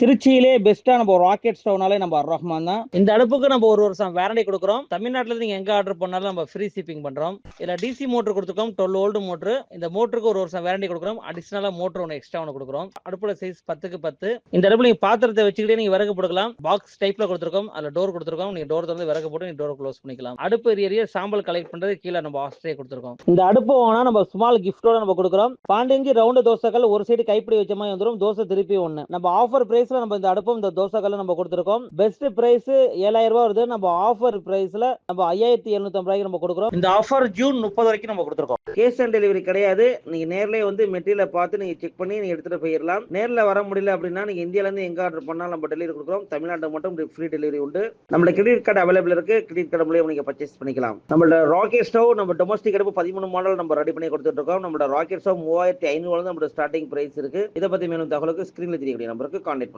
திருச்சியிலே பெஸ்டா நம்ம ராக்கெட் ஸ்டவ்னாலே நம்ம அர் ரஹ்மான் தான். இந்த அடுப்புக்கு நம்ம ஒரு வருஷம் வேரண்டி கொடுக்குறோம். தமிழ்நாட்டுல நீங்க எங்க ஆர்டர் பண்ணாலும் நம்ம ஃப்ரீ ஷிப்பிங் பண்றோம். இதுல டிசி மோட்டர் கொடுத்துருக்கோம். டுவெல் ஓல்டு மோட்டர் இந்த மோட்டருக்கு ஒரு வருஷம் வேரண்டி கொடுக்குறோம். அடிஷனலா மோட்டர் ஒன்று எக்ஸ்ட்ரா ஒன்று கொடுக்குறோம். அடுப்புல சைஸ் பத்துக்கு பத்து. இந்த அடுப்புல நீங்க பாத்திரத்தை வச்சுக்கிட்டே நீங்க விறகு போட்டுக்கலாம். பாக்ஸ் டைப்ல கொடுத்துருக்கோம். அதுல டோர் கொடுத்துருக்கோம். நீங்க டோர் திறந்து விறகு போட்டு நீங்க டோர் க்ளோஸ் பண்ணிக்கலாம். அடுப்பு எரிய சாம்பல் கலெக்ட் பண்றது கீழே நம்ம ஆஸ்திரே கொடுத்துருக்கோம். இந்த அடுப்பு வாங்கினா நம்ம ஸ்மால் கிஃப்டோட நம்ம கொடுக்குறோம். பாண்டியஞ்சி ரவுண்டு தோசைகள் ஒரு சைடு கைப்பிடி வச்ச மாதிரி வந்துடும் தோசை திருப்பி ஒன்று நம்ம ஆஃபர் பிரைஸ்ல நம்ம இந்த அடுப்பும் இந்த தோசைகள் நம்ம கொடுத்துருக்கோம். பெஸ்ட் பிரைஸ் ஏழாயிரம் ரூபாய் வருது. நம்ம ஆஃபர் பிரைஸ்ல நம்ம ஐயாயிரத்தி எழுநூத்தி ரூபாய்க்கு நம்ம கொடுக்குறோம். இந்த ஆஃபர் ஜூன் முப்பது வரைக்கும் நம்ம கொடுத்துருக்கோம். கேஷ் ஆன் டெலிவரி கிடையாது. நீங்க நேர்லயே வந்து மெட்டீரியலை பார்த்து நீங்க செக் பண்ணி நீங்க எடுத்துட்டு போயிடலாம். நேர்ல வர முடியல அப்படின்னா நீங்க இந்தியால இருந்து எங்க ஆர்டர் பண்ணாலும் நம்ம டெலிவரி கொடுக்குறோம். தமிழ்நாட்டுக்கு மட்டும் ஃப்ரீ டெலிவரி உண்டு. நம்மள கிரெடிட் கார்டு அவைலபிள் இருக்கு. கிரெடிட் கார்டு மூலியம் நீங்க பர்ச்சேஸ் பண்ணிக்கலாம். நம்மளோட ராக்கெட் ஸ்டவ் நம்ம டொமஸ்டிக் அடுப்பு பதிமூணு மாடல் நம்ம ரெடி பண்ணி கொடுத்துட்டு இருக்கோம். நம்மளோட ராக்கெட் ஸ்டவ் மூவாயிரத்தி ஐநூறு நம்மளோட ஸ்டார்டிங் பிரைஸ் இருக்கு. இதை பத்தி மேலும் தகவலுக்கு ஸ்கிரீன்ல தெரியக்கூடிய நம்பருக்கு கான்டாக்ட்